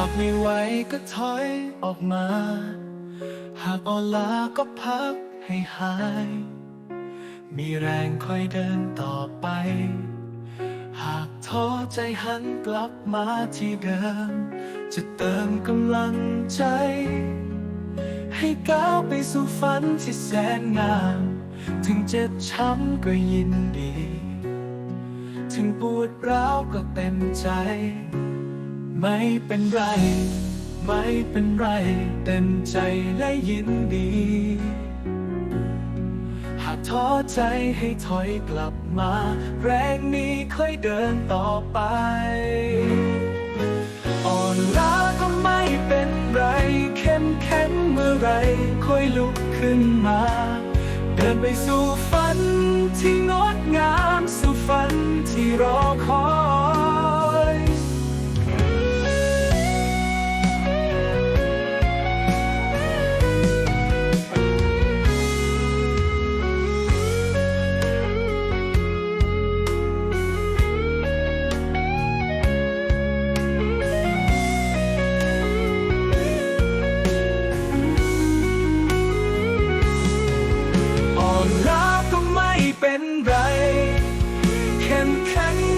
ากไม่ไหวก็ถอยออกมา หากอ่อนล้าก็พักให้หาย มีแรงค่อยเดินต่อไป หากท้อใจหันกลับมาที่เดิม จะเติมกำลังใจ ให้ก้าวไปสู่ฝันที่แสนงาม ถึงเจ็บช้ำก็ยินดี ถึงปวดร้าวก็เต็มใจ ไม่เป็นไร ไม่เป็นไร เต็มใจและยินดี หากท้อใจให้ถอยกลับมา แรงนี้ค่อยเดินต่อไป อ่อนล้าก็ไม่เป็นไร เข้มแข็งเมื่อไร ค่อยลุกขึ้นมา เดินไปสู่ฝันที่งดงาม สู่ฝันที่รอ เป็นไรเข้มแข็ง